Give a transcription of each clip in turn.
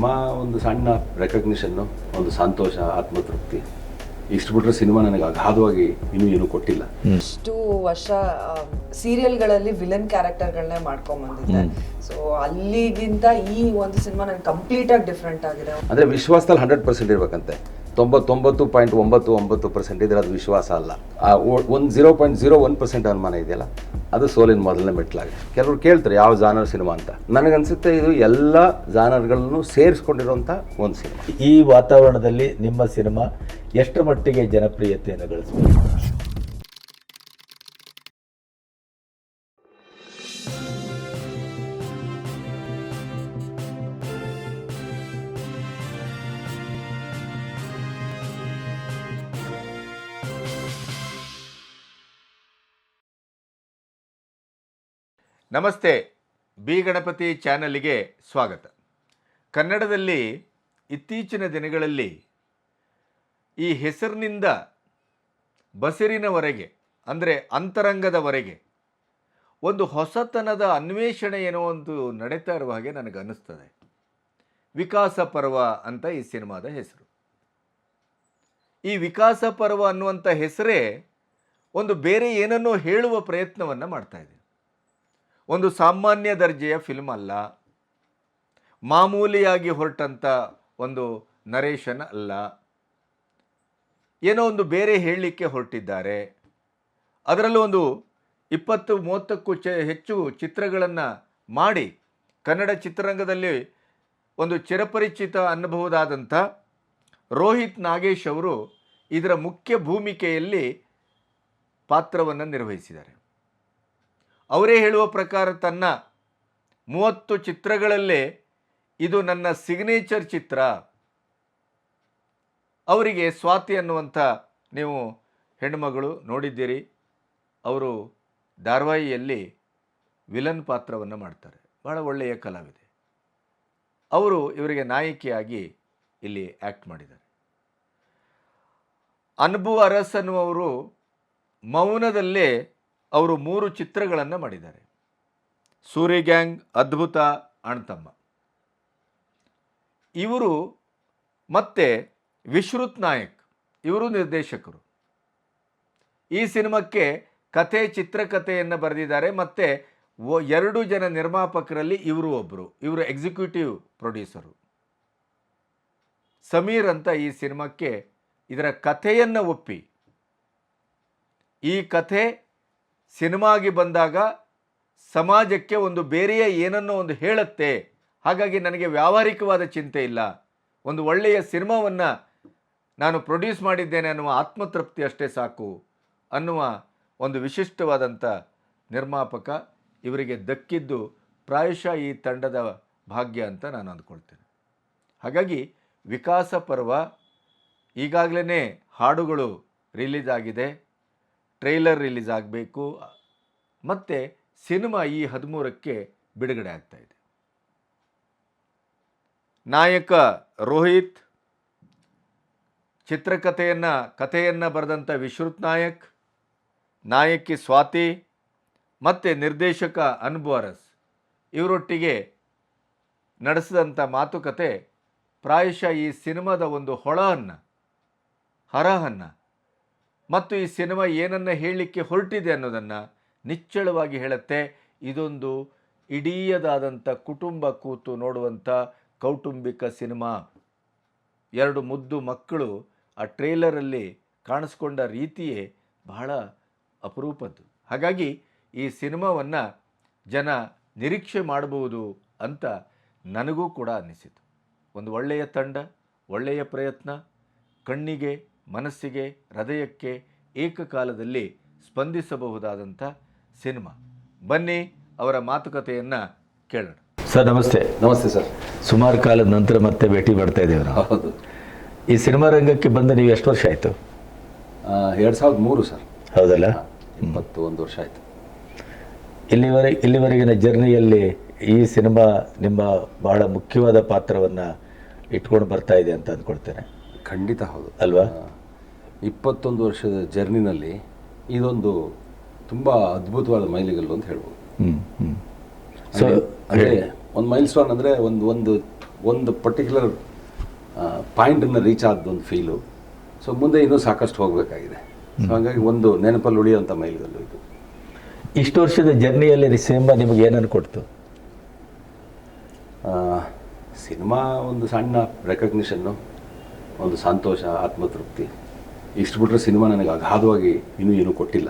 Cinema ಒಂದು ಸಣ್ಣ recognition ಒಂದು ಸಂತೋಷ ಆತ್ಮತೃಪ್ತಿ. ಇಷ್ಟು ಬಿಟ್ಟರೆ ಸಿನಿಮಾ ನನಗೆ ಅಗಾಧವಾಗಿ ಇನ್ನೂ ಏನು ಕೊಟ್ಟಿಲ್ಲ. ಇಷ್ಟು ವರ್ಷ ಸೀರಿಯಲ್ಗಳಲ್ಲಿ ವಿಲನ್ ಕ್ಯಾರೆಕ್ಟರ್ಗಳನ್ನೇ ಮಾಡ್ಕೊಂಡ್ ಬಂದಿದ್ದೆ. ಸೊ ಅಲ್ಲಿಗಿಂತ ಈ ಒಂದು ಸಿನಿಮಾ ನನಗೆ ಕಂಪ್ಲೀಟ್ ಆಗಿ ಡಿಫ್ರೆಂಟ್ ಆಗಿದೆ. ಅಂದರೆ ವಿಶ್ವಾಸದಲ್ಲಿ ಹಂಡ್ರೆಡ್ ಪರ್ಸೆಂಟ್ ಇರ್ಬೇಕಂತೆ. ತೊಂಬತ್ತೊಂಬತ್ತು ಪಾಯಿಂಟ್ ಒಂಬತ್ತು ಒಂಬತ್ತು ಪರ್ಸೆಂಟ್ ಇದ್ರೆ ಅದು ವಿಶ್ವಾಸ ಅಲ್ಲ. ಒಂದು zero point zero one percent ಅನುಮಾನ ಇದೆಯಲ್ಲ? ಅದು ಸೋಲಿನ ಮೊದಲನೇ ಮೆಟ್ಲಾಗಿದೆ ಕೆಲವರು ಕೇಳ್ತಾರೆ, ಯಾವ ಜಾನರ್ ಸಿನಿಮಾ ಅಂತ. ನನಗನ್ಸುತ್ತೆ ಇದು ಎಲ್ಲ ಜಾನರ್ಗಳನ್ನು ಸೇರಿಸ್ಕೊಂಡಿರುವಂಥ ಒಂದು ಸಿನಿಮಾ. ಈ ವಾತಾವರಣದಲ್ಲಿ ನಿಮ್ಮ ಸಿನಿಮಾ ಎಷ್ಟು ಮಟ್ಟಿಗೆ ಜನಪ್ರಿಯತೆಯನ್ನು ಗಳಿಸಬೇಕು? ನಮಸ್ತೆ, ಬಿ ಗಣಪತಿ ಚಾನಲಿಗೆ ಸ್ವಾಗತ. ಕನ್ನಡದಲ್ಲಿ ಇತ್ತೀಚಿನ ದಿನಗಳಲ್ಲಿ ಈ ಹೆಸರಿನಿಂದ ಬಸಿರಿನವರೆಗೆ, ಅಂದರೆ ಅಂತರಂಗದವರೆಗೆ ಒಂದು ಹೊಸತನದ ಅನ್ವೇಷಣೆ ಏನೋ ಒಂದು ನಡೀತಾ ಇರುವ ಹಾಗೆ ನನಗೆ ಅನ್ನಿಸ್ತದೆ. ವಿಕಾಸ ಪರ್ವ ಅಂತ ಈ ಸಿನಿಮಾದ ಹೆಸರು. ಈ ವಿಕಾಸ ಪರ್ವ ಅನ್ನುವಂಥ ಹೆಸರೇ ಒಂದು ಬೇರೆ ಏನನ್ನೋ ಹೇಳುವ ಪ್ರಯತ್ನವನ್ನು ಮಾಡ್ತಾ ಇದೆ. ಒಂದು ಸಾಮಾನ್ಯ ದರ್ಜೆಯ ಫಿಲ್ಮ್ ಅಲ್ಲ. ಮಾಮೂಲಿಯಾಗಿ ಹೊರಟಂಥ ಒಂದು ನರೇಶನ್ ಅಲ್ಲ. ಏನೋ ಒಂದು ಬೇರೆ ಹೇಳಲಿಕ್ಕೆ ಹೊರಟಿದ್ದಾರೆ. ಅದರಲ್ಲೂ ಒಂದು ಇಪ್ಪತ್ತು ಮೂವತ್ತಕ್ಕೂ ಚ ಹೆಚ್ಚು ಚಿತ್ರಗಳನ್ನು ಮಾಡಿ ಕನ್ನಡ ಚಿತ್ರರಂಗದಲ್ಲಿ ಒಂದು ಚಿರಪರಿಚಿತ ಅನ್ನಬಹುದಾದಂಥ ರೋಹಿತ್ ನಾಗೇಶ್ ಅವರು ಇದರ ಮುಖ್ಯ ಭೂಮಿಕೆಯಲ್ಲಿ ಪಾತ್ರವನ್ನು ನಿರ್ವಹಿಸಿದ್ದಾರೆ. ಅವರೇ ಹೇಳುವ ಪ್ರಕಾರ ತನ್ನ ಮೂವತ್ತು ಚಿತ್ರಗಳಲ್ಲೇ ಇದು ನನ್ನ ಸಿಗ್ನೇಚರ್ ಚಿತ್ರ. ಅವರಿಗೆ ಸ್ವಾತಿ ಅನ್ನುವಂಥ ನೀವು ಹೆಣ್ಣುಮಗಳು ನೋಡಿದ್ದೀರಿ. ಅವರು ಧಾರವಾಹಿಯಲ್ಲಿ ವಿಲನ್ ಪಾತ್ರವನ್ನು ಮಾಡ್ತಾರೆ. ಬಹಳ ಒಳ್ಳೆಯ ಕಲಾವಿದೆ. ಅವರು ಇವರಿಗೆ ನಾಯಕಿಯಾಗಿ ಇಲ್ಲಿ ಆ್ಯಕ್ಟ್ ಮಾಡಿದ್ದಾರೆ. ಅನುಭವ ಅರಸ್ ಅನ್ನುವರು ಮೌನದಲ್ಲೇ ಅವರು ಮೂರು ಚಿತ್ರಗಳನ್ನು ಮಾಡಿದ್ದಾರೆ. ಸೂರಿ ಗ್ಯಾಂಗ್, ಅದ್ಭುತ, ಅಣ್ತಮ್ಮ. ಇವರು ಮತ್ತೆ ವಿಶ್ರುತ್ ನಾಯಕ್, ಇವರು ನಿರ್ದೇಶಕರು. ಈ ಸಿನಿಮಾಕ್ಕೆ ಕಥೆ, ಚಿತ್ರಕಥೆಯನ್ನು ಬರೆದಿದ್ದಾರೆ. ಮತ್ತು ಎರಡು ಜನ ನಿರ್ಮಾಪಕರಲ್ಲಿ ಇವರು ಒಬ್ಬರು ಇವರು ಎಕ್ಸಿಕ್ಯೂಟಿವ್ ಪ್ರೊಡ್ಯೂಸರು. ಸಮೀರ್ ಅಂತ ಈ ಸಿನಿಮಾಕ್ಕೆ ಇದರ ಕಥೆಯನ್ನು ಒಪ್ಪಿ. ಈ ಕಥೆ ಸಿನಿಮಾಗೆ ಬಂದಾಗ ಸಮಾಜಕ್ಕೆ ಒಂದು ಬೇರೆಯೇ ಏನನ್ನೋ ಒಂದು ಹೇಳುತ್ತೆ. ಹಾಗಾಗಿ ನನಗೆ ವ್ಯಾವಹಾರಿಕವಾದ ಚಿಂತೆ ಇಲ್ಲ. ಒಂದು ಒಳ್ಳೆಯ ಸಿನಿಮಾವನ್ನು ನಾನು ಪ್ರೊಡ್ಯೂಸ್ ಮಾಡಿದ್ದೇನೆ ಅನ್ನುವ ಆತ್ಮತೃಪ್ತಿ ಅಷ್ಟೇ ಸಾಕು ಅನ್ನುವ ಒಂದು ವಿಶಿಷ್ಟವಾದಂಥ ನಿರ್ಮಾಪಕ ಇವರಿಗೆ ದಕ್ಕಿದ್ದು ಪ್ರಾಯಶಃ ಈ ತಂಡದ ಭಾಗ್ಯ ಅಂತ ನಾನು ಅಂದ್ಕೊಳ್ತೇನೆ. ಹಾಗಾಗಿ ವಿಕಾಸ ಪರ್ವ ಈಗಾಗಲೇ ಹಾಡುಗಳು ರಿಲೀಸ್ ಆಗಿದೆ. ಟ್ರೈಲರ್ ರಿಲೀಸ್ ಆಗಬೇಕು, ಮತ್ತು ಸಿನಿಮಾ ಈ ಹದಿಮೂರಕ್ಕೆ ಬಿಡುಗಡೆ ಆಗ್ತಾ ಇದೆ. ನಾಯಕ ರೋಹಿತ್, ಚಿತ್ರಕಥೆಯನ್ನು, ಕಥೆಯನ್ನು ಬರೆದಂಥ ವಿಶ್ರುತ್ ನಾಯಕ್, ನಾಯಕಿ ಸ್ವಾತಿ, ಮತ್ತು ನಿರ್ದೇಶಕ ಅನ್ಬುವರಸ್ ಇವರೊಟ್ಟಿಗೆ ನಡೆಸಿದಂಥ ಮಾತುಕತೆ ಪ್ರಾಯಶಃ ಈ ಸಿನಿಮಾದ ಒಂದು ಹೊಳವನ್ನು ಹರಹನ್ನು ಮತ್ತು ಈ ಸಿನಿಮಾ ಏನನ್ನು ಹೇಳಲಿಕ್ಕೆ ಹೊರಟಿದೆ ಅನ್ನೋದನ್ನು ನಿಚ್ಚಳವಾಗಿ ಹೇಳುತ್ತೆ. ಇದೊಂದು ಇಡೀಯದಾದಂಥ ಕುಟುಂಬ ಕೂತು ನೋಡುವಂಥ ಕೌಟುಂಬಿಕ ಸಿನಿಮಾ. ಎರಡು ಮುದ್ದು ಮಕ್ಕಳು ಆ ಟ್ರೇಲರಲ್ಲಿ ಕಾಣಿಸ್ಕೊಂಡ ರೀತಿಯೇ ಬಹಳ ಅಪರೂಪದ್ದು. ಹಾಗಾಗಿ ಈ ಸಿನಿಮಾವನ್ನು ಜನ ನಿರೀಕ್ಷೆ ಮಾಡಬಹುದು ಅಂತ ನನಗೂ ಕೂಡ ಅನ್ನಿಸಿತು. ಒಂದು ಒಳ್ಳೆಯ ತಂಡ, ಒಳ್ಳೆಯ ಪ್ರಯತ್ನ, ಕಣ್ಣಿಗೆ ಮನಸ್ಸಿಗೆ ಹೃದಯಕ್ಕೆ ಏಕಕಾಲದಲ್ಲಿ ಸ್ಪಂದಿಸಬಹುದಾದಂಥ ಸಿನಿಮಾ. ಬನ್ನಿ ಅವರ ಮಾತುಕತೆಯನ್ನು ಕೇಳೋಣ. ಸರ್ ನಮಸ್ತೆ. ನಮಸ್ತೆ ಸರ್. ಸುಮಾರು ಕಾಲದ ನಂತರ ಮತ್ತೆ ಭೇಟಿ ಮಾಡ್ತಾ ಇದ್ದೇವೆ ನಾವು. ಹೌದು. ಈ ಸಿನಿಮಾ ರಂಗಕ್ಕೆ ಬಂದು ನೀವು ಎಷ್ಟು ವರ್ಷ ಆಯಿತು? ಎರಡು ಸಾವಿರದ ಮೂರು ಸರ್. ಹೌದಲ್ಲ? ಇಪ್ಪತ್ತು ಒಂದು ವರ್ಷ ಆಯಿತು. ಇಲ್ಲಿವರೆ ಇಲ್ಲಿವರೆಗಿನ ಜರ್ನಿಯಲ್ಲಿ ಈ ಸಿನಿಮಾ ನಿಮ್ಮ ಬಹಳ ಮುಖ್ಯವಾದ ಪಾತ್ರವನ್ನು ಇಟ್ಕೊಂಡು ಬರ್ತಾ ಇದೆ ಅಂತ ಅಂದ್ಕೊಳ್ತೇನೆ. ಖಂಡಿತ ಹೌದು. ಅಲ್ವಾ? ಇಪ್ಪತ್ತೊಂದು ವರ್ಷದ ಜರ್ನಿನಲ್ಲಿ ಇದೊಂದು ತುಂಬ ಅದ್ಭುತವಾದ ಮೈಲಿಗಲ್ಲು ಅಂತ ಹೇಳ್ಬೋದು. ಸೊ ಅಂದರೆ ಒಂದು ಮೈಲ್ ಸ್ಟೋನ್ ಅಂದರೆ ಒಂದು ಒಂದು ಒಂದು ಪರ್ಟಿಕ್ಯುಲರ್ ಪಾಯಿಂಟನ್ನು ರೀಚ್ ಆದೊಂದು ಫೀಲು ಸೊ ಮುಂದೆ ಇನ್ನೂ ಸಾಕಷ್ಟು ಹೋಗಬೇಕಾಗಿದೆ. ಸೊ ಹಾಗಾಗಿ ಒಂದು ನೆನಪಲ್ಲಿ ಉಳಿಯುವಂಥ ಮೈಲಿಗಲ್ಲು ಇದು. ಇಷ್ಟು ವರ್ಷದ ಜರ್ನಿಯಲ್ಲಿ ಸಿನಿಮಾ ನಿಮಗೆ ಏನನ್ನು ಕೊಡ್ತು? ಸಿನಿಮಾ ಒಂದು ಸಣ್ಣ ರೆಕಗ್ನಿಷನ್ನು ಒಂದು ಸಂತೋಷ ಆತ್ಮತೃಪ್ತಿ. ಇಷ್ಟು ಬಿಟ್ಟರೆ ಸಿನಿಮಾ ನನಗೆ ಅಗಾಧವಾಗಿ ಇನ್ನೂ ಏನೂ ಕೊಟ್ಟಿಲ್ಲ.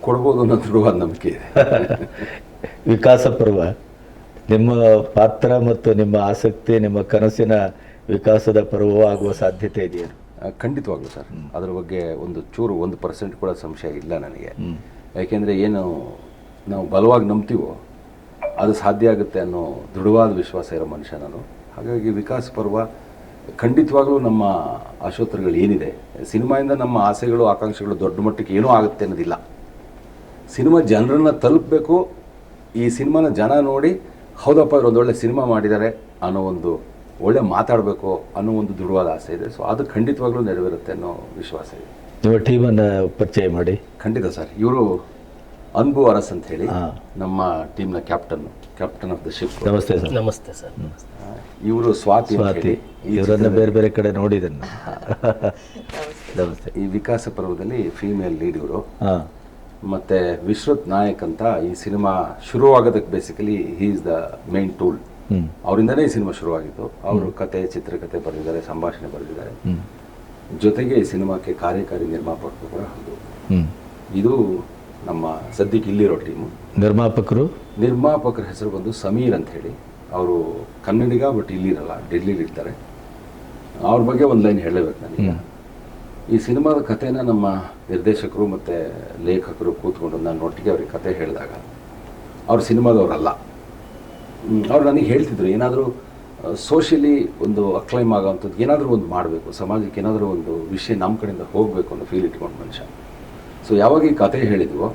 ಕೊಡ್ಬೋದು ಅನ್ನೋ ದೃಢವಾದ ನಂಬಿಕೆ ಇದೆ. ವಿಕಾಸ ಪರ್ವ. ನಿಮ್ಮ ಪಾತ್ರ ಮತ್ತು ನಿಮ್ಮ ಆಸಕ್ತಿ ನಿಮ್ಮ ಕನಸಿನ ವಿಕಾಸದ ಪರ್ವ ಆಗುವ ಸಾಧ್ಯತೆ ಇದೆಯಾ? ಖಂಡಿತವಾಗ್ಲೂ ಸರ್. ಅದ್ರ ಬಗ್ಗೆ ಒಂದು ಚೂರು ಒಂದು ಪರ್ಸೆಂಟ್ ಕೂಡ ಸಂಶಯ ಇಲ್ಲ ನನಗೆ. ಯಾಕೆಂದರೆ ಏನು ನಾವು ಬಲವಾಗಿ ನಂಬ್ತೀವೋ ಅದು ಸಾಧ್ಯ ಆಗುತ್ತೆ ಅನ್ನೋ ದೃಢವಾದ ವಿಶ್ವಾಸ ಇರೋ ಮನುಷ್ಯ ನಾನು. ಹಾಗಾಗಿ ವಿಕಾಸ ಪರ್ವ ಖಂಡಿತವಾಗ್ಲೂ ನಮ್ಮ ಆಶೋತ್ತರಗಳು ಏನಿದೆ? ಸಿನಿಮಾದಿಂದ ನಮ್ಮ ಆಸೆಗಳು ಆಕಾಂಕ್ಷೆಗಳು ದೊಡ್ಡ ಮಟ್ಟಕ್ಕೆ ಏನೂ ಆಗುತ್ತೆ ಅನ್ನೋದಿಲ್ಲ. ಸಿನಿಮಾ ಜನರನ್ನು ತಲುಪಬೇಕು. ಈ ಸಿನಿಮಾನ ಜನ ನೋಡಿ ಹೌದಪ್ಪ ಇವ್ರು ಒಂದು ಒಳ್ಳೆ ಸಿನಿಮಾ ಮಾಡಿದ್ದಾರೆ ಅನ್ನೋ ಒಂದು ಒಳ್ಳೆ ಮಾತಾಡಬೇಕು ಅನ್ನೋ ಒಂದು ದೃಢವಾದ ಆಸೆ ಇದೆ. ಸೊ ಅದು ಖಂಡಿತವಾಗ್ಲೂ ನೆರವೇರುತ್ತೆ ಅನ್ನೋ ವಿಶ್ವಾಸ ಇದೆ. ನಿಮ್ಮ ಟೀಮನ್ನು ಪರಿಚಯ ಮಾಡಿ. ಖಂಡಿತ ಸರ್. ಇವರು ಅನ್ಬು ಅರಸ್ ಅಂತ ಹೇಳಿ. ನಮ್ಮ ಟೀಮ್ನ captain captain of the ship. ನಮಸ್ತೆ ಸರ್. ನಮಸ್ತೆ ಸರ್ ಇವರು ಸ್ವಾತಿ ಸ್ವಾತಿ. ಇವರನ್ನ ಬೇರೆ ಬೇರೆ ಕಡೆ ನೋಡಿದ್ದೇನೆ ನಮಸ್ತೆ. ಈ ವಿಕಾಸ ಪರ್ವದಲ್ಲಿ ಫೀಮೇಲ್ ಲೀಡ್ ಇವರು. ಹಾ. ಮತ್ತೆ ವಿಶ್ವತ್ ನಾಯಕ್ ಅಂತ ಈ cinema ಶುರುವಾಗೋದಕ್ಕೆ basically he is the main tool ಅವರಿಂದನೇ ಈ ಸಿನಿಮಾ ಶುರುವಾಗಿತ್ತು ಅವರು ಕತೆ ಚಿತ್ರಕಥೆ ಬರೆದಿದ್ದಾರೆ ಸಂಭಾಷಣೆ ಬರೆದಿದ್ದಾರೆ. ಜೊತೆಗೆ ಈ ಸಿನಿಮಾಕ್ಕೆ ಕಾರ್ಯಕಾರಿ ನಿರ್ಮಾಪಕರು ಕೂಡ ಹೌದು. ಇದು ನಮ್ಮ ಸದ್ಯಕ್ಕೆ ಇಲ್ಲಿರೋ ಟೀಮು. ನಿರ್ಮಾಪಕರು? ನಿರ್ಮಾಪಕರ ಹೆಸರು ಬಂದು ಸಮೀರ್ ಅಂತ ಹೇಳಿ. ಅವರು ಕನ್ನಡಿಗ ಬಟ್ ಇಲ್ಲಿರಲ್ಲ ಡೆಲ್ಲಿಲಿ ಇರ್ತಾರೆ ಅವ್ರ ಬಗ್ಗೆ ಒಂದು ಲೈನ್ ಹೇಳಬೇಕು ನನಗೆ. ಈ ಸಿನಿಮಾದ ಕಥೆನ ನಮ್ಮ ನಿರ್ದೇಶಕರು ಮತ್ತು ಲೇಖಕರು ಕೂತ್ಕೊಂಡು ನಾನು ಒಟ್ಟಿಗೆ ಅವ್ರಿಗೆ ಕತೆ ಹೇಳಿದಾಗ ಅವ್ರ ಸಿನಿಮಾದವರಲ್ಲ. ಅವ್ರು ನನಗೆ ಹೇಳ್ತಿದ್ರು ಏನಾದರೂ ಸೋಷಿಯಲಿ ಒಂದು ಅಕ್ಲೈಮ್ ಆಗೋವಂಥದ್ದು ಏನಾದರೂ ಒಂದು ಮಾಡಬೇಕು ಸಮಾಜಕ್ಕೆ ಏನಾದರೂ ಒಂದು ವಿಷಯ ನಮ್ಮ ಕಡೆಯಿಂದ ಹೋಗಬೇಕು ಅನ್ನೋ ಫೀಲ್ ಇಟ್ಕೊಂಡು ಮನುಷ್ಯ. ಸೊ ಯಾವಾಗ ಈ ಕತೆ ಹೇಳಿದ್ವೋ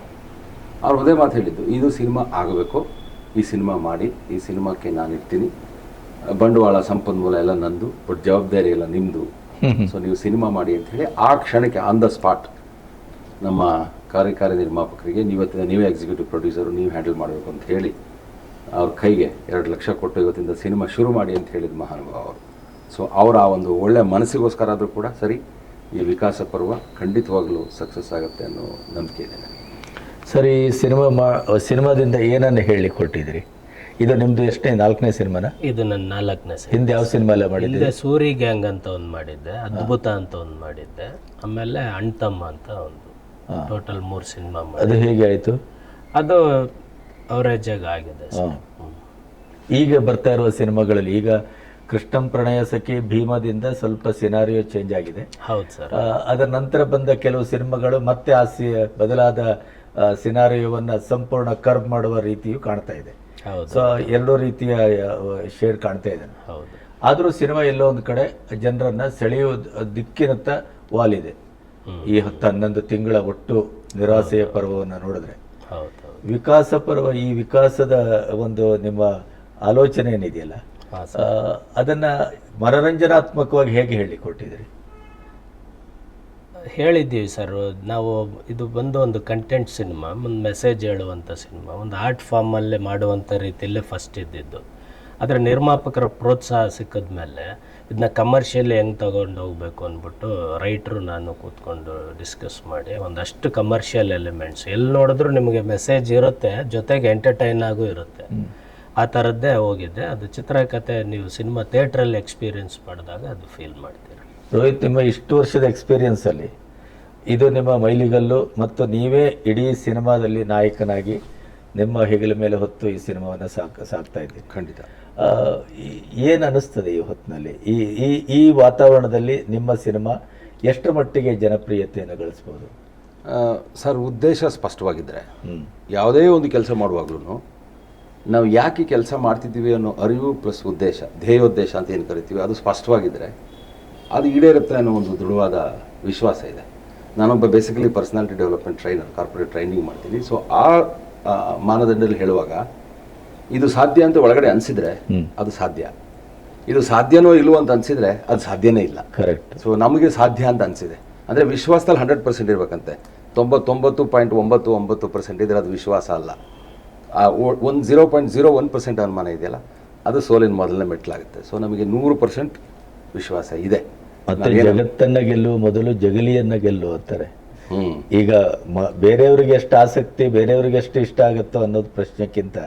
ಅವ್ರು ಒಂದೇ ಮಾತು ಹೇಳಿದ್ದು ಇದು ಸಿನಿಮಾ ಆಗಬೇಕು ಈ ಸಿನಿಮಾ ಮಾಡಿ ಈ ಸಿನಿಮಾಕ್ಕೆ ನಾನು ಇರ್ತೀನಿ. ಬಂಡವಾಳ ಸಂಪನ್ಮೂಲ ಎಲ್ಲ ನಂದು ಬಟ್ ಜವಾಬ್ದಾರಿ ಎಲ್ಲ ನಿಮ್ಮದು ಸೊ ನೀವು ಸಿನಿಮಾ ಮಾಡಿ ಅಂತ ಹೇಳಿ ಆ ಕ್ಷಣಕ್ಕೆ ಆನ್ ದ ಸ್ಪಾಟ್ ನಮ್ಮ ಕಾರ್ಯಕಾರಿ ನಿರ್ಮಾಪಕರಿಗೆ ನೀವತ್ತಿನ ನೀವೇ ಎಕ್ಸಿಕ್ಯೂಟಿವ್ ಪ್ರೊಡ್ಯೂಸರು ನೀವು ಹ್ಯಾಂಡಲ್ ಮಾಡಬೇಕು ಅಂತ ಹೇಳಿ ಅವ್ರ ಕೈಗೆ ಎರಡು ಲಕ್ಷ ಕೊಟ್ಟು ಇವತ್ತಿಂದ ಸಿನಿಮಾ ಶುರು ಮಾಡಿ ಅಂತ ಹೇಳಿದ ಮಹಾನುಭಾವ ಅವರು ಸೊ ಅವರ ಆ ಒಂದು ಒಳ್ಳೆಯ ಮನಸ್ಸಿಗೋಸ್ಕರ ಆದರೂ ಕೂಡ ಸರಿ ಈ ವಿಕಾಸ ಪರ್ವ ಖಂಡಿತವಾಗಲೂ ಸಕ್ಸಸ್ ಆಗುತ್ತೆ ಅನ್ನೋ ನಂಬಿಕೆ ಇದೆ ನನಗೆ. ಸರಿ ಸಿನಿಮಾ ಮಾ ಸಿನಿಮಾದಿಂದ ಏನನ್ನು ಹೇಳಿ ಕೊಟ್ಟಿದ್ರಿ ಇದು ನಿಮ್ದು ಎಷ್ಟೇ ನಾಲ್ಕನೇ ಸಿನಿಮಾನ? ಇದು ನನ್ನ ನಾಲ್ಕನೇ ಸಿನಿಮಾ. ಹಿಂದೆ ಯಾವ ಸಿನಿಮಾ ಎಲ್ಲ ಹಿಂದೆ ಸೂರಿ ಗ್ಯಾಂಗ್ ಅಂತ ಒಂದು ಮಾಡಿದ್ದೆ ಅದ್ಭುತ ಅಂತ ಒಂದು ಮಾಡಿದ್ದೆ ಆಮೇಲೆ ಅಣ್ತಮ್ಮ ಅಂತ ಒಂದು ಟೋಟಲ್ ಮೂರು ಸಿನಿಮಾ ಅದು ಹೇಗೆ ಆಯಿತು? ಅದು ಅವರೇಜಾಗಿ ಆಗಿದೆ ಈಗ ಬರ್ತಾ ಇರುವ ಸಿನಿಮಾಗಳಲ್ಲಿ ಈಗ ಕೃಷ್ಣಂ ಪ್ರಣಯ ಸಖಿ ಭೀಮದಿಂದ ಸ್ವಲ್ಪ ಸಿನಾರಿಯೋ ಚೇಂಜ್ ಆಗಿದೆ. ಹೌದು ಸರ್ ಅದರ ನಂತರ ಬಂದ ಕೆಲವು ಸಿನಿಮಾಗಳು ಮತ್ತೆ ಆ ಸಿ ಬದಲಾದ ಸಿನಾರಿಯೋವನ್ನು ಸಂಪೂರ್ಣ ಕರ್ವ್ ಮಾಡುವ ರೀತಿಯು ಕಾಣ್ತಾ ಇದೆ. ಸೊ ಎರಡೂ ರೀತಿಯ ಶೇಡ್ ಕಾಣ್ತಾ ಇದೆ. ಆದರೂ ಸಿನಿಮಾ ಎಲ್ಲೋ ಒಂದು ಕಡೆ ಜನರನ್ನ ಸೆಳೆಯುವ ದಿಕ್ಕಿನತ್ತ ವಾಲಿದೆ ಈ ಹತ್ತು ಹನ್ನೊಂದು ತಿಂಗಳ ಒಟ್ಟು ನಿರಾಸೆಯ ಪರ್ವವನ್ನು ನೋಡಿದ್ರೆ. ವಿಕಾಸ ಪರ್ವ ಈ ವಿಕಾಸದ ಒಂದು ನಿಮ್ಮ ಆಲೋಚನೆ ಏನಿದೆಯಲ್ಲ ಅದನ್ನ ಮನೋರಂಜನಾತ್ಮಕವಾಗಿ ಹೇಗೆ ಹೇಳಿ ಕೊಟ್ಟಿದ್ದೀರಿ? ಹೇಳಿದ್ದೀವಿ ಸರ್ ನಾವು ಇದು ಬಂದು ಒಂದು ಕಂಟೆಂಟ್ ಸಿನಿಮಾ ಒಂದು ಮೆಸೇಜ್ ಹೇಳುವಂಥ ಸಿನಿಮಾ ಒಂದು ಆರ್ಟ್ ಫಾರ್ಮಲ್ಲೇ ಮಾಡುವಂಥ ರೀತಿಯಲ್ಲೇ ಫಸ್ಟ್ ಇದ್ದಿದ್ದು. ಅದರ ನಿರ್ಮಾಪಕರ ಪ್ರೋತ್ಸಾಹ ಸಿಕ್ಕಿದ ಮೇಲೆ ಇದನ್ನ ಕಮರ್ಷಿಯಲಿ ಹೆಂಗೆ ತಗೊಂಡು ಹೋಗಬೇಕು ಅಂದ್ಬಿಟ್ಟು ರೈಟ್ರು ನಾನು ಕೂತ್ಕೊಂಡು ಡಿಸ್ಕಸ್ ಮಾಡಿ ಒಂದಷ್ಟು ಕಮರ್ಷಿಯಲ್ ಎಲಿಮೆಂಟ್ಸ್ ಎಲ್ಲಿ ನೋಡಿದ್ರು ನಿಮಗೆ ಮೆಸೇಜ್ ಇರುತ್ತೆ ಜೊತೆಗೆ ಎಂಟರ್ಟೈನ್ ಆಗೂ ಇರುತ್ತೆ. ಆ ಥರದ್ದೇ ಹೋಗಿದ್ದೆ ಅದು ಚಿತ್ರಕಥೆ ನೀವು ಸಿನಿಮಾ ಥಿಯೇಟ್ರಲ್ಲಿ ಎಕ್ಸ್ಪೀರಿಯನ್ಸ್ ಮಾಡಿದಾಗ ಅದು ಫೀಲ್ ಮಾಡ್ತೀರ? ರೋಹಿತ್ ನಿಮ್ಮ ಇಷ್ಟು ವರ್ಷದ ಎಕ್ಸ್ಪೀರಿಯೆನ್ಸ್ ಅಲ್ಲಿ ಇದು ನಿಮ್ಮ ಮೈಲಿಗಲ್ಲು ಮತ್ತು ನೀವೇ ಇಡೀ ಸಿನಿಮಾದಲ್ಲಿ ನಾಯಕನಾಗಿ ನಿಮ್ಮ ಹೆಗಲ ಮೇಲೆ ಹೊತ್ತು ಈ ಸಿನಿಮಾವನ್ನು ಸಾಕ ಸಾಕ್ತಾ ಇದ್ದೀವಿ ಖಂಡಿತ. ಏನು ಅನ್ನಿಸ್ತದೆ ಈ ಹೊತ್ತಿನಲ್ಲಿ ಈ ಈ ಈ ವಾತಾವರಣದಲ್ಲಿ ನಿಮ್ಮ ಸಿನಿಮಾ ಎಷ್ಟರ ಮಟ್ಟಿಗೆ ಜನಪ್ರಿಯತೆಯನ್ನು ಗಳಿಸ್ಬೋದು? ಸರ್ ಉದ್ದೇಶ ಸ್ಪಷ್ಟವಾಗಿದ್ದರೆ ಯಾವುದೇ ಒಂದು ಕೆಲಸ ಮಾಡುವಾಗ್ಲೂ ನಾವು ಯಾಕೆ ಕೆಲಸ ಮಾಡ್ತಿದ್ದೀವಿ ಅನ್ನೋ ಅರಿವು ಪ್ಲಸ್ ಉದ್ದೇಶ ಧ್ಯೇಯೋದ್ದೇಶ ಅಂತ ಏನು ಕರಿತೀವಿ ಅದು ಸ್ಪಷ್ಟವಾಗಿದ್ದರೆ ಅದು ಈಡೇರುತ್ತೆ ಅನ್ನೋ ಒಂದು ದೃಢವಾದ ವಿಶ್ವಾಸ ಇದೆ. ನಾನೊಬ್ಬ basically personality development trainer corporate training ಮಾಡ್ತೀನಿ. ಸೊ ಆ ಮಾನದಂಡದಲ್ಲಿ ಹೇಳುವಾಗ ಇದು ಸಾಧ್ಯ ಅಂತ ಒಳಗಡೆ ಅನಿಸಿದ್ರೆ ಅದು ಸಾಧ್ಯ. ಇದು ಸಾಧ್ಯನೋ ಇಲ್ಲವೋ ಅಂತ ಅನಿಸಿದ್ರೆ ಅದು ಸಾಧ್ಯನೇ ಇಲ್ಲ. ಕರೆಕ್ಟ್ ಸೊ ನಮಗೆ ಸಾಧ್ಯ ಅಂತ ಅನಿಸಿದೆ. ಅಂದರೆ ವಿಶ್ವಾಸದಲ್ಲಿ ಹಂಡ್ರೆಡ್ ಪರ್ಸೆಂಟ್ ಇರಬೇಕಂತೆ. ತೊಂಬತ್ತೊಂಬತ್ತು ಪಾಯಿಂಟ್ ಒಂಬತ್ತು ಒಂಬತ್ತು ಪರ್ಸೆಂಟ್ ಇದ್ರೆ ಅದು ವಿಶ್ವಾಸ ಅಲ್ಲ. ಒಂದು zero point zero one percent ಅನುಮಾನ ಇದೆಯಲ್ಲ ಅದು ಸೋಲಿನ ಮೊದಲನೇ ಮೆಟ್ಲಾಗುತ್ತೆ ಸೊ ನಮಗೆ ನೂರು ಪರ್ಸೆಂಟ್ ವಿಶ್ವಾಸ ಇದೆ. ಮತ್ತೆ ಜಗತ್ತನ್ನ ಗೆಲ್ಲುವ ಮೊದಲು ಜಗಲಿಯನ್ನ ಗೆಲ್ಲು ಅಂತಾರೆ. ಈಗ ಬೇರೆಯವ್ರಿಗೆ ಎಷ್ಟು ಆಸಕ್ತಿ ಬೇರೆಯವ್ರಿಗೆ ಎಷ್ಟು ಇಷ್ಟ ಆಗುತ್ತೋ ಅನ್ನೋದು ಪ್ರಶ್ನೆಕ್ಕಿಂತ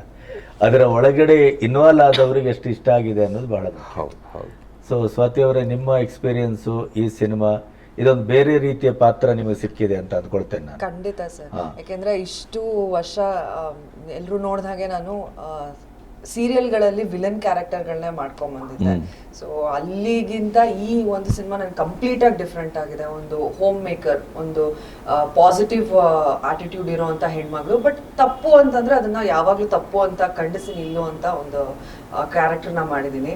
ಅದರ ಒಳಗಡೆ ಇನ್ವಾಲ್ವ್ ಆದವ್ರಿಗೆ ಎಷ್ಟು ಇಷ್ಟ ಆಗಿದೆ ಅನ್ನೋದು ಬಹಳ ಹೌದು ಹೌದು. ಸೊ ಸ್ವಾತಿ ಅವರೇ ನಿಮ್ಮ ಎಕ್ಸ್ಪೀರಿಯನ್ಸು ಈ ಸಿನಿಮಾ ಇದೊಂದು ಬೇರೆ ರೀತಿಯ ಪಾತ್ರ ನಿಮಗೆ ಸಿಕ್ಕಿದೆ ಅಂತ ಅಂದ್ಕೊಳ್ತೇನೆ ನಾನು. ಖಂಡಿತ ಸರ್. ಯಾಕೆಂದ್ರೆ ಇಷ್ಟು ವರ್ಷ ಎಲ್ಲರೂ ನೋಡಿದ ಹಾಗೆ ನಾನು ಸೀರಿಯಲ್ಗಳಲ್ಲಿ ವಿಲನ್ ಕ್ಯಾರೆಕ್ಟರ್ಗಳನ್ನೇ ಮಾಡ್ಕೊಂಡ್ ಬಂದಿದ್ದೆ. ಸೊ ಅಲ್ಲಿಗಿಂತ ಈ ಒಂದು ಸಿನಿಮಾ ನನ್ಗೆ ಕಂಪ್ಲೀಟ್ ಆಗಿ ಡಿಫ್ರೆಂಟ್ ಆಗಿದೆ. ಒಂದು ಹೋಮ್ ಮೇಕರ್ ಒಂದು ಪಾಸಿಟಿವ್ ಆಟಿಟ್ಯೂಡ್ ಇರೋಂಥ ಹೆಣ್ಮಗಳು. ಬಟ್ ತಪ್ಪು ಅಂತಂದ್ರೆ ಅದನ್ನ ಯಾವಾಗ್ಲೂ ತಪ್ಪು ಅಂತ ಖಂಡಿಸಿ ನಿಲ್ಲುವಂತ ಒಂದು ಕ್ಯಾರೆಕ್ಟರ್ನ ಮಾಡಿದ್ದೀನಿ.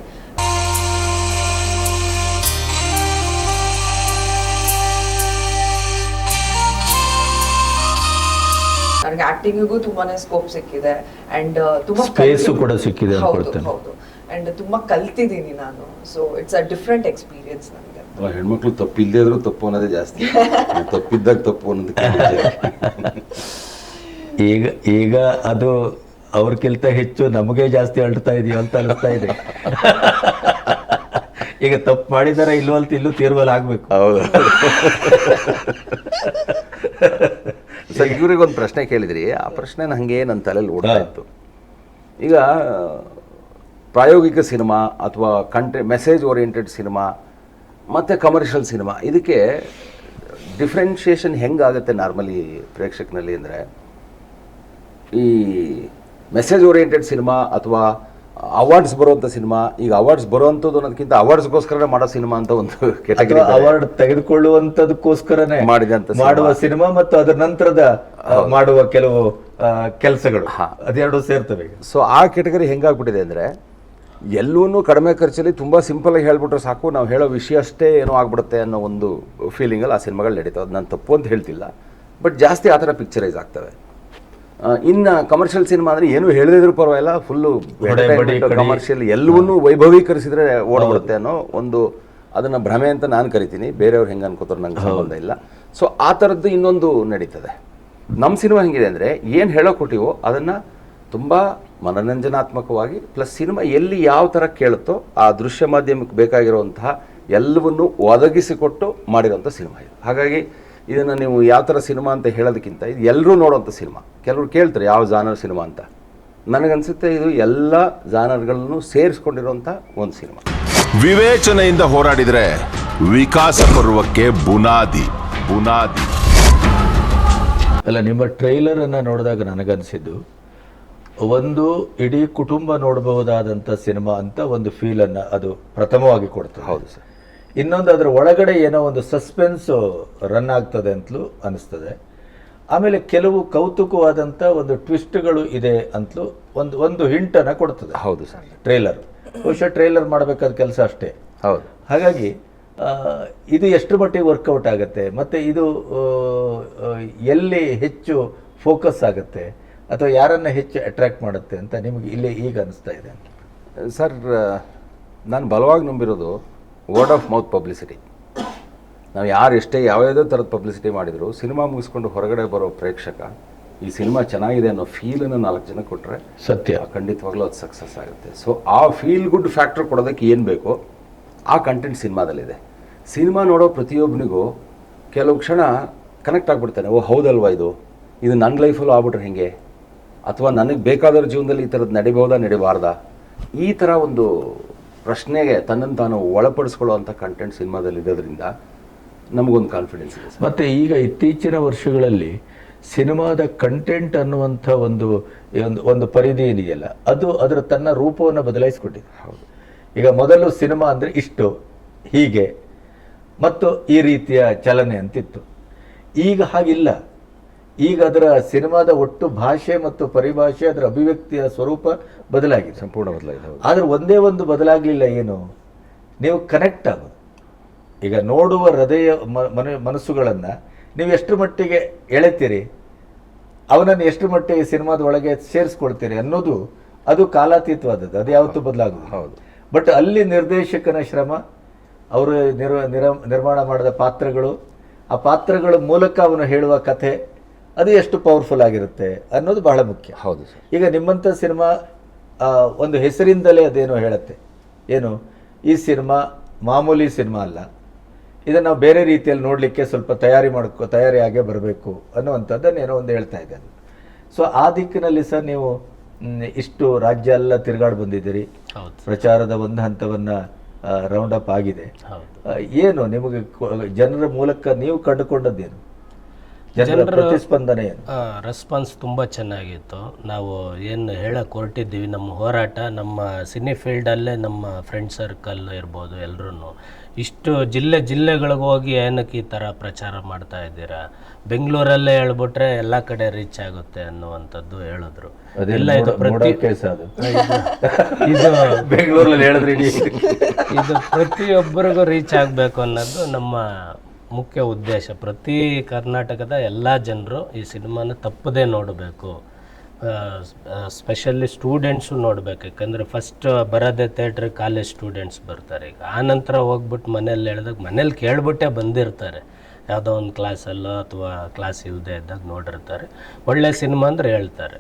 ನನಗೆ ಆಕ್ಟಿಂಗಿಗೂ ತುಂಬಾನೇ ಸ್ಕೋಪ್ ಸಿಕ್ಕಿದೆ. ಅಂಡ್ ತುಂಬಾ Space ಕೂಡ ಸಿಕ್ಕಿದೆ ಹೌದು ಅನ್ಕೊಳ್ತೇನೆ. ಹೌದು. ಅಂಡ್ ತುಂಬಾ ಕಲ್ತಿದ್ದೀನಿ ನಾನು. So it's a different experience ನನಗೆ. ಹೆಣ್ಮಕ್ಳು ತಪ್ಪಿಲ್ಲದೆ ಇದ್ರೂ ತಪ್ಪು ಅನ್ನೋದೇ ಜಾಸ್ತಿ. ತಪ್ಪಿದ್ದಾಗ ತಪ್ಪು ಅನ್ನೋದು ಈಗ ಈಗ ಅದು ಅವ್ರಕ್ಕಿಂತ ಹೆಚ್ಚು ನಮಗೆ ಜಾಸ್ತಿ ಅಳ್ತಾ ಇದೆಯೋ ಅಂತ ಅನಿಸ್ತಾ ಇದೆ. ಈಗ ತಪ್ಪು ಮಾಡಿದಾರ ಇಲ್ವಲ್ತ ಇಲ್ಲೂ ತೀರ್ಮಾನ ಆಗ್ಬೇಕು. ಹೌದು. ಸರ್ ಇವ್ರಿಗೆ ಒಂದು ಪ್ರಶ್ನೆ ಕೇಳಿದ್ರಿ. ಆ ಪ್ರಶ್ನೆ ಹಂಗೆ ನನ್ನ ತಲೆಯಲ್ಲಿ ಓಡ್ತಾ ಇತ್ತು. ಈಗ ಪ್ರಾಯೋಗಿಕ ಸಿನಿಮಾ ಅಥವಾ ಕಂಟೆ ಮೆಸೇಜ್ ಓರಿಯೆಂಟೆಡ್ ಸಿನಿಮಾ ಮತ್ತು ಕಮರ್ಷಿಯಲ್ ಸಿನಿಮಾ ಇದಕ್ಕೆ ಡಿಫ್ರೆನ್ಷಿಯೇಷನ್ ಹೆಂಗಾಗುತ್ತೆ ನಾರ್ಮಲಿ ಪ್ರೇಕ್ಷಕನಲ್ಲಿ ಅಂದರೆ? ಈ ಮೆಸೇಜ್ ಓರಿಯೆಂಟೆಡ್ ಸಿನಿಮಾ ಅಥವಾ ಅವಾರ್ಡ್ಸ್ ಬರುವಂಥ ಸಿನಿಮಾ ಈಗ ಅವಾರ್ಡ್ಸ್ ಬರುವಂಥದ್ದು ಅನ್ನೋದಕ್ಕಿಂತ ಅವಾರ್ಡ್ಸ್ಗೋಸ್ಕರ ಮಾಡೋ ಸಿನಿಮಾ ಅಂತ ಒಂದು ಕೆಟಗರಿ ಅವಾರ್ಡ್ ತೆಗೆದುಕೊಳ್ಳುವಂತದಕ್ಕೋಸ್ಕರನೇ ಮಾಡಿದಂತ. ಮಾಡುವ ಸಿನಿಮಾ ಮತ್ತು ಅದರ ನಂತರದ ಮಾಡುವ ಕೆಲವು ಕೆಲಸಗಳು. ಅದೆರಡು ಸೇರ್ತವೆ ಸೊ ಆ ಕೆಟಗರಿ ಹೆಂಗಾಗ್ಬಿಟ್ಟಿದೆ ಅಂದರೆ ಎಲ್ಲೂ ಕಡಿಮೆ ಖರ್ಚಲ್ಲಿ ತುಂಬ ಸಿಂಪಲಾಗಿ ಹೇಳ್ಬಿಟ್ರೆ ಸಾಕು. ನಾವು ಹೇಳೋ ವಿಷಯ ಅಷ್ಟೇ ಏನೋ ಆಗ್ಬಿಡುತ್ತೆ ಅನ್ನೋ ಒಂದು ಫೀಲಿಂಗಲ್ಲಿ ಆ ಸಿನಿಮಾಗಳು ನಡೀತಾವೆ. ಅದು ನಾನು ತಪ್ಪು ಅಂತ ಹೇಳ್ತಿಲ್ಲ. ಬಟ್ ಜಾಸ್ತಿ ಆ ಥರ ಪಿಕ್ಚರೈಸ್ ಆಗ್ತವೆ. ಇನ್ನು ಕಮರ್ಷಿಯಲ್ ಸಿನಿಮಾ ಅಂದರೆ ಏನು ಹೇಳದಿದ್ರು ಪರವಾಗಿಲ್ಲ. ಫುಲ್ಲು ಕಡಿ. ಕಮರ್ಷಿಯಲ್ ಎಲ್ಲವನ್ನೂ ವೈಭವೀಕರಿಸಿದ್ರೆ ಓಡಬರುತ್ತೆ ಅನ್ನೋ ಒಂದು ಅದನ್ನು ಭ್ರಮೆ ಅಂತ ನಾನು ಕರಿತೀನಿ. ಬೇರೆಯವ್ರು ಹೆಂಗೆ ಅನ್ಕೋತಾರೆ ನಂಗೆ ಸಂಬಂಧ ಇಲ್ಲ. ಸೊ ಆ ಥರದ್ದು ಇನ್ನೊಂದು ನಡೀತದೆ. ನಮ್ಮ ಸಿನಿಮಾ ಹೆಂಗಿದೆ ಅಂದರೆ ಏನು ಹೇಳೋ ಕೊಟ್ಟಿವೋ ಅದನ್ನು ತುಂಬ ಮನರಂಜನಾತ್ಮಕವಾಗಿ ಪ್ಲಸ್ ಸಿನಿಮಾ ಎಲ್ಲಿ ಯಾವ ಥರ ಕೇಳುತ್ತೋ ಆ ದೃಶ್ಯ ಮಾಧ್ಯಮಕ್ಕೆ ಬೇಕಾಗಿರುವಂತಹ ಎಲ್ಲವನ್ನು ಒದಗಿಸಿಕೊಟ್ಟು ಮಾಡಿರೋಂಥ ಸಿನಿಮಾ ಇದು. ಹಾಗಾಗಿ ಇದನ್ನು ನೀವು ಯಾವ ಥರ ಸಿನಿಮಾ ಅಂತ ಹೇಳೋದಕ್ಕಿಂತ ಇದು ಎಲ್ಲರೂ ನೋಡೋಂಥ ಸಿನಿಮಾ. ಕೆಲವರು ಕೇಳ್ತಾರೆ ಯಾವ ಜಾನರ್ ಸಿನಿಮಾ ಅಂತ. ನನಗನ್ಸುತ್ತೆ ಇದು ಎಲ್ಲ ಜಾನರ್ಗಳನ್ನು ಸೇರಿಸ್ಕೊಂಡಿರುವಂಥ ಒಂದು ಸಿನಿಮಾ. ವಿವೇಚನೆಯಿಂದ ಹೋರಾಡಿದರೆ ವಿಕಾಸ ಪರ್ವಕ್ಕೆ ಬುನಾದಿ ಬುನಾದಿ. ಅಲ್ಲ ನಿಮ್ಮ ಟ್ರೈಲರನ್ನು ಅನ್ನ ನೋಡಿದಾಗ ನನಗನ್ಸಿದ್ದು ಒಂದು ಇಡೀ ಕುಟುಂಬ ನೋಡಬಹುದಾದಂಥ ಸಿನಿಮಾ ಅಂತ ಒಂದು ಫೀಲನ್ನು ಅನ್ನ ಅದು ಪ್ರಥಮವಾಗಿ ಕೊಡ್ತದೆ. ಹೌದು ಸರ್. ಇನ್ನೊಂದು ಅದರ ಒಳಗಡೆ ಏನೋ ಒಂದು ಸಸ್ಪೆನ್ಸು ರನ್ ಆಗ್ತದೆ ಅಂತಲೂ ಅನಿಸ್ತದೆ ಆಮೇಲೆ ಕೆಲವು ಕೌತುಕವಾದಂಥ ಒಂದು ಟ್ವಿಸ್ಟ್ಗಳು ಇದೆ ಅಂತಲೂ ಒಂದು ಒಂದು ಹಿಂಟನ್ನು ಕೊಡ್ತದೆ. ಹೌದು ಸರ್. ಟ್ರೇಲರ್ ಬಹುಶಃ ಟ್ರೇಲರ್ ಮಾಡಬೇಕಾದ ಕೆಲಸ ಅಷ್ಟೇ. ಹೌದು. ಹಾಗಾಗಿ ಇದು ಎಷ್ಟು ಮಟ್ಟಿಗೆ ವರ್ಕೌಟ್ ಆಗುತ್ತೆ ಮತ್ತು ಇದು ಎಲ್ಲಿ ಹೆಚ್ಚು ಫೋಕಸ್ ಆಗುತ್ತೆ ಅಥವಾ ಯಾರನ್ನು ಹೆಚ್ಚು ಅಟ್ರಾಕ್ಟ್ ಮಾಡುತ್ತೆ ಅಂತ ನಿಮಗೆ ಇಲ್ಲಿ ಈಗ ಅನಿಸ್ತಾ ಇದೆ ಸರ್ ನಾನು ಬಲವಾಗಿ ನಂಬಿರೋದು ವರ್ಡ್ ಆಫ್ ಮೌತ್ ಪಬ್ಲಿಸಿಟಿ ನಾವು ಯಾರು ಎಷ್ಟೇ ಯಾವುದೇ ಥರದ ಪಬ್ಲಿಸಿಟಿ ಮಾಡಿದ್ರು ಸಿನಿಮಾ ಮುಗಿಸ್ಕೊಂಡು ಹೊರಗಡೆ ಬರೋ ಪ್ರೇಕ್ಷಕ ಈ ಸಿನಿಮಾ ಚೆನ್ನಾಗಿದೆ ಅನ್ನೋ ಫೀಲನ್ನು ನಾಲ್ಕು ಜನ ಕೊಟ್ಟರೆ ಸತ್ಯ. ಖಂಡಿತವಾಗ್ಲೂ ಅದು ಸಕ್ಸಸ್ ಆಗುತ್ತೆ. ಸೊ ಆ ಫೀಲ್ ಗುಡ್ ಫ್ಯಾಕ್ಟರ್ ಕೊಡೋದಕ್ಕೆ ಏನು ಬೇಕೋ ಆ ಕಂಟೆಂಟ್ ಸಿನಿಮಾದಲ್ಲಿದೆ. ಸಿನಿಮಾ ನೋಡೋ ಪ್ರತಿಯೊಬ್ಬನಿಗೂ ಕೆಲವು ಕ್ಷಣ ಕನೆಕ್ಟ್ ಆಗಿಬಿಡ್ತಾನೆ ಓ ಹೌದಲ್ವಾ ಇದು? ಇದು ನನ್ನ ಲೈಫಲ್ಲೂ ಆಗ್ಬಿಟ್ರೆ ಹೇಗೆ? ಅಥವಾ ನನಗೆ ಬೇಕಾದವ್ರ ಜೀವನದಲ್ಲಿ ಈ ಥರದ್ದು ನಡಿಬಹುದಾ ನಡಿಬಾರ್ದಾ? ಈ ಥರ ಒಂದು ಪ್ರಶ್ನೆಗೆ ತನ್ನನ್ನು ತಾನು ಒಳಪಡಿಸ್ಕೊಳ್ಳುವಂಥ ಕಂಟೆಂಟ್ ಸಿನಿಮಾದಲ್ಲಿ ಇರೋದ್ರಿಂದ ನಮಗೊಂದು ಕಾನ್ಫಿಡೆನ್ಸ್ ಇದೆ ಸರ್. ಮತ್ತು ಈಗ ಇತ್ತೀಚಿನ ವರ್ಷಗಳಲ್ಲಿ ಸಿನಿಮಾದ ಕಂಟೆಂಟ್ ಅನ್ನುವಂಥ ಒಂದು ಒಂದು ಒಂದು ಪರಿಧಿ ಏನಿದೆಯಲ್ಲ ಅದು ಅದರ ತನ್ನ ರೂಪವನ್ನು ಬದಲಾಯಿಸ್ಕೊಟ್ಟಿದೆ. ಹೌದು. ಈಗ ಮೊದಲು ಸಿನಿಮಾ ಅಂದರೆ ಇಷ್ಟು ಹೀಗೆ ಮತ್ತು ಈ ರೀತಿಯ ಚಲನೆ ಅಂತಿತ್ತು. ಈಗ ಹಾಗಿಲ್ಲ. ಈಗ ಅದರ ಸಿನಿಮಾದ ಒಟ್ಟು ಭಾಷೆ ಮತ್ತು ಪರಿಭಾಷೆ ಅದರ ಅಭಿವ್ಯಕ್ತಿಯ ಸ್ವರೂಪ ಬದಲಾಗಿದೆ. ಸಂಪೂರ್ಣ ಬದಲಾಗಿದೆ ಆದರೆ ಒಂದೇ ಒಂದು ಬದಲಾಗಲಿಲ್ಲ ಏನು? ನೀವು ಕನೆಕ್ಟ್ ಆಗೋದು. ಈಗ ನೋಡುವ ಹೃದಯ ಮನ ಮನಸ್ಸುಗಳನ್ನು ನೀವು ಎಷ್ಟು ಮಟ್ಟಿಗೆ ಎಳೆತೀರಿ? ಅವನನ್ನು ಎಷ್ಟು ಮಟ್ಟಿಗೆ ಸಿನಿಮಾದ ಒಳಗೆ ಸೇರಿಸ್ಕೊಳ್ತೀರಿ ಅನ್ನೋದು ಅದು ಕಾಲಾತೀತವಾದದ್ದು. ಅದು ಯಾವತ್ತೂ ಬದಲಾಗೋದು ಹೌದು. ಬಟ್ ಅಲ್ಲಿ ನಿರ್ದೇಶಕನ ಶ್ರಮ ಅವರು ನಿರ್ವ ನಿರ- ನಿರ್ಮಾಣ ಮಾಡಿದ ಪಾತ್ರಗಳು ಆ ಪಾತ್ರಗಳ ಮೂಲಕ ಅವನು ಹೇಳುವ ಕಥೆ ಅದು ಎಷ್ಟು ಪವರ್ಫುಲ್ ಆಗಿರುತ್ತೆ ಅನ್ನೋದು ಬಹಳ ಮುಖ್ಯ. ಹೌದು ಸರ್. ಈಗ ನಿಮ್ಮಂಥ ಸಿನಿಮಾ ಒಂದು ಹೆಸರಿಂದಲೇ ಅದೇನೋ ಹೇಳುತ್ತೆ. ಏನು? ಈ ಸಿನಿಮಾ ಮಾಮೂಲಿ ಸಿನಿಮಾ ಅಲ್ಲ. ಇದನ್ನು ನಾವು ಬೇರೆ ರೀತಿಯಲ್ಲಿ ನೋಡಲಿಕ್ಕೆ ಸ್ವಲ್ಪ ತಯಾರಿ ಮಾಡ್ಕೊ ತಯಾರಿ ಆಗೇ ಬರಬೇಕು ಅನ್ನುವಂಥದ್ದನ್ನು ಏನೋ ಒಂದು ಹೇಳ್ತಾ ಇದ್ದೆ ಅದು. ಸೊ ಆ ದಿಕ್ಕಿನಲ್ಲಿ ಸರ್ ನೀವು ಇಷ್ಟು ರಾಜ್ಯ ಎಲ್ಲ ತಿರುಗಾಡಿ ಬಂದಿದ್ದೀರಿ. ಪ್ರಚಾರದ ಒಂದು ಹಂತವನ್ನು ರೌಂಡ್ ಅಪ್ ಆಗಿದೆ. ಏನು ನಿಮಗೆ ಜನರ ಮೂಲಕ ನೀವು ಕಂಡುಕೊಂಡದ್ದೇನು? ಜನರ ಸ್ಪಂದನೆ ಪ್ರತಿಸ್ಪಂದನೆ. ರೆಸ್ಪಾನ್ಸ್ ತುಂಬ ಚೆನ್ನಾಗಿತ್ತು. ನಾವು ಏನು ಹೇಳಕ್ಕೆ ಹೊರಟಿದ್ದೀವಿ ನಮ್ಮ ಹೋರಾಟ ನಮ್ಮ ಸಿನಿ ಫೀಲ್ಡಲ್ಲೇ ನಮ್ಮ ಫ್ರೆಂಡ್ ಸರ್ಕಲ್ ಇರ್ಬೋದು ಎಲ್ಲರೂ ಇಷ್ಟು ಜಿಲ್ಲೆ ಜಿಲ್ಲೆಗಳಿಗೆ ಹೋಗಿ ಏನಕ್ಕೆ ಈ ಥರ ಪ್ರಚಾರ ಮಾಡ್ತಾ ಇದ್ದೀರಾ? ಬೆಂಗಳೂರಲ್ಲೇ ಹೇಳ್ಬಿಟ್ರೆ ಎಲ್ಲ ಕಡೆ ರೀಚ್ ಆಗುತ್ತೆ ಅನ್ನುವಂಥದ್ದು ಹೇಳಿದ್ರು. ಎಲ್ಲ ಇಲ್ಲ ಇದು ಪ್ರತಿ ಬೆಂಗಳೂರಲ್ಲಿ ಹೇಳಿದ್ರಿ ಇದು ಪ್ರತಿಯೊಬ್ಬರಿಗೂ ರೀಚ್ ಆಗಬೇಕು ಅನ್ನೋದು ನಮ್ಮ ಮುಖ್ಯ ಉದ್ದೇಶ. ಪ್ರತಿ ಕರ್ನಾಟಕದ ಎಲ್ಲ ಜನರು ಈ ಸಿನಿಮಾನ ತಪ್ಪದೇ ನೋಡಬೇಕು. ಸ್ಪೆಷಲಿ ಸ್ಟೂಡೆಂಟ್ಸು ನೋಡಬೇಕು. ಯಾಕಂದರೆ ಫಸ್ಟ್ ಬರೋದೇ ಥಿಯೇಟ್ರಿಗೆ ಕಾಲೇಜ್ ಸ್ಟೂಡೆಂಟ್ಸ್ ಬರ್ತಾರೆ. ಈಗ ಆ ನಂತರ ಹೋಗ್ಬಿಟ್ಟು ಮನೇಲಿ ಹೇಳ್ದಾಗ ಮನೇಲಿ ಕೇಳ್ಬಿಟ್ಟೆ ಬಂದಿರ್ತಾರೆ. ಯಾವುದೋ ಒಂದು ಕ್ಲಾಸಲ್ಲೋ ಅಥವಾ ಕ್ಲಾಸ್ ಇಲ್ಲದೆ ಇದ್ದಾಗ ನೋಡಿರ್ತಾರೆ. ಒಳ್ಳೆ ಸಿನಿಮಾ ಅಂದ್ರೆ ಹೇಳ್ತಾರೆ.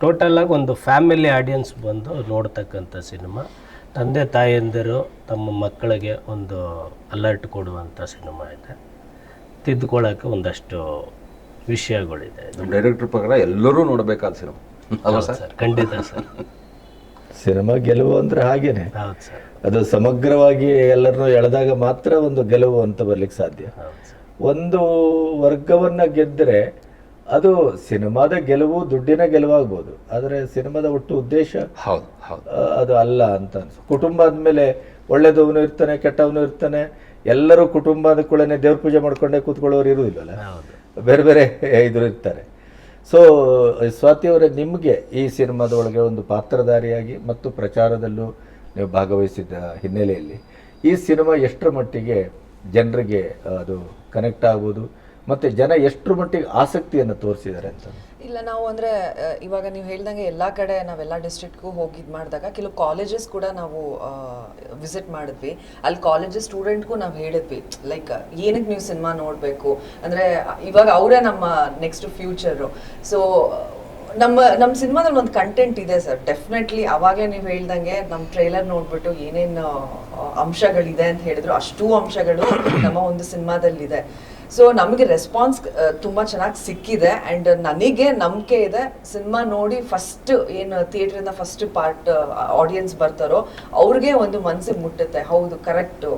ಟೋಟಲಾಗಿ ಒಂದು ಫ್ಯಾಮಿಲಿ ಆಡಿಯನ್ಸ್ ಬಂದು ನೋಡ್ತಕ್ಕಂಥ ಸಿನಿಮಾ. ತಂದೆ ತಾಯಂದಿರು ತಮ್ಮ ಮಕ್ಕಳಿಗೆ ಒಂದು ಅಲರ್ಟ್ ಕೊಡುವಂಥ ಸಿನಿಮಾ ಇದೆ. ತಿದ್ದುಕೊಳ್ಳೋಕ್ಕೆ ಒಂದಷ್ಟು ವಿಷಯಗಳಿದೆ. ಡೈರೆಕ್ಟರ್ ಪ್ರಕಾರ ಎಲ್ಲರೂ ನೋಡಬೇಕಾದ ಸಿನಿಮಾ. ಸರ್? ಸರ್ ಖಂಡಿತ ಸರ್. ಸಿನಿಮಾ ಗೆಲುವು ಅಂದರೆ ಹಾಗೇನೆ. ಹೌದು ಸರ್. ಅದು ಸಮಗ್ರವಾಗಿ ಎಲ್ಲರನ್ನೂ ಎಳೆದಾಗ ಮಾತ್ರ ಒಂದು ಗೆಲುವು ಅಂತ ಬರ್ಲಿಕ್ಕೆ ಸಾಧ್ಯ. ಒಂದು ವರ್ಗವನ್ನ ಗೆದ್ದರೆ ಅದು ಸಿನಿಮಾದ ಗೆಲುವು ದುಡ್ಡಿನ ಗೆಲುವಾಗ್ಬೋದು. ಆದರೆ ಸಿನಿಮಾದ ಒಟ್ಟು ಉದ್ದೇಶ? ಹೌದು ಹೌದು. ಅದು ಅಲ್ಲ ಅಂತ ಅನ್ಸು. ಕುಟುಂಬ ಅಂದಮೇಲೆ ಒಳ್ಳೆದವನು ಇರ್ತಾನೆ ಕೆಟ್ಟವನು ಇರ್ತಾನೆ. ಎಲ್ಲರೂ ಕುಟುಂಬದ ಕೂಡನೆ ದೇವ್ರ ಪೂಜೆ ಮಾಡ್ಕೊಂಡೇ ಕೂತ್ಕೊಳ್ಳೋರು ಇರುವುದಿಲ್ಲಲ್ಲ ಬೇರೆ ಬೇರೆ ಇದ್ರು ಇರ್ತಾರೆ. ಸೊ ಸ್ವಾತಿ ಅವರೇ ನಿಮಗೆ ಈ ಸಿನಿಮಾದ ಒಳಗೆ ಒಂದು ಪಾತ್ರಧಾರಿಯಾಗಿ ಮತ್ತು ಪ್ರಚಾರದಲ್ಲೂ ನೀವು ಭಾಗವಹಿಸಿದ ಹಿನ್ನೆಲೆಯಲ್ಲಿ ಈ ಸಿನಿಮಾ ಎಷ್ಟರ ಮಟ್ಟಿಗೆ ಜನರಿಗೆ ಅದು ಕನೆಕ್ಟ್ ಆಗ್ಬೋದು ಮತ್ತು ಜನ ಎಷ್ಟರ ಮಟ್ಟಿಗೆ ಆಸಕ್ತಿಯನ್ನು ತೋರಿಸಿದ್ದಾರೆ ಅಂತ? ಇಲ್ಲ, ನಾವು ಅಂದ್ರೆ ಇವಾಗ ನೀವು ಹೇಳ್ದಂಗೆ ಎಲ್ಲ ಕಡೆ ನಾವೆಲ್ಲ ಡಿಸ್ಟ್ರಿಕ್ಟ್ಗೂ ಹೋಗಿ ಇದು ಮಾಡಿದಾಗ ಕೆಲವು ಕಾಲೇಜಸ್ ಕೂಡ ನಾವು ವಿಸಿಟ್ ಮಾಡಿದ್ವಿ. ಅಲ್ಲಿ ಕಾಲೇಜಸ್ ಸ್ಟೂಡೆಂಟ್ಗೂ ನಾವು ಹೇಳಿದ್ವಿ ಲೈಕ್ ಏನಕ್ಕೆ ನೀವು ಸಿನಿಮಾ ನೋಡಬೇಕು? ಅಂದರೆ, ಇವಾಗ ಅವರೇ ನಮ್ಮ ನೆಕ್ಸ್ಟ್ ಫ್ಯೂಚರು ಸೊ ನಮ್ಮ ನಮ್ಮ ಸಿನಿಮಾದಲ್ಲಿ ಒಂದು ಕಂಟೆಂಟ್ ಇದೆ ಸರ್. ಡೆಫಿನೆಟ್ಲಿ ಅವಾಗಲೇ ನೀವು ಹೇಳ್ದಂಗೆ ನಮ್ಮ ಟ್ರೈಲರ್ ನೋಡ್ಬಿಟ್ಟು ಏನೇನು ಅಂಶಗಳಿದೆ ಅಂತ ಹೇಳಿದ್ರು. ಅಷ್ಟೂ ಅಂಶಗಳು ನಮ್ಮ ಒಂದು ಸಿನಿಮಾದಲ್ಲಿದೆ ಸೊ ನಮಗೆ ರೆಸ್ಪಾನ್ಸ್ ತುಂಬ ಚೆನ್ನಾಗಿ ಸಿಕ್ಕಿದೆ. ಆ್ಯಂಡ್ ನನಗೆ ನಂಬಿಕೆ ಇದೆ, ಸಿನಿಮಾ ನೋಡಿ ಫಸ್ಟ್ ಏನು ಥಿಯೇಟ್ರಿಂದ ಫಸ್ಟ್ ಪಾರ್ಟ್ ಆಡಿಯನ್ಸ್ ಬರ್ತಾರೋ, ಅವ್ರಿಗೆ ಒಂದು ಮನಸ್ಸು ಮುಟ್ಟುತ್ತೆ. ಹೌದು ಕರೆಕ್ಟು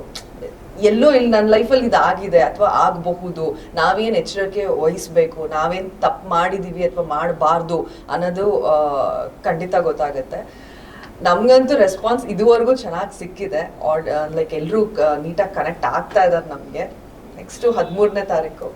ಎಲ್ಲೋ ಇಲ್ಲಿ ನನ್ನ ಲೈಫಲ್ಲಿ ಇದು ಆಗಿದೆ ಅಥವಾ ಆಗಬಹುದು. ನಾವೇನು ಎಚ್ಚರಿಕೆ ವಹಿಸ್ಬೇಕು, ನಾವೇನು ತಪ್ಪು ಮಾಡಿದ್ದೀವಿ ಅಥವಾ ಮಾಡಬಾರ್ದು ಅನ್ನೋದು ಖಂಡಿತ ಗೊತ್ತಾಗುತ್ತೆ. ನಮಗಂತೂ ರೆಸ್ಪಾನ್ಸ್ ಇದುವರೆಗೂ ಚೆನ್ನಾಗಿ ಸಿಕ್ಕಿದೆ. ಲೈಕ್ ಎಲ್ಲರೂ ನೀಟಾಗಿ ಕನೆಕ್ಟ್ ಆಗ್ತಾ ಇದ್ದಾರೆ ನಮಗೆ. ನೆಕ್ಸ್ಟ್ ಹದಿಮೂರನೇ ತಾರೀಕು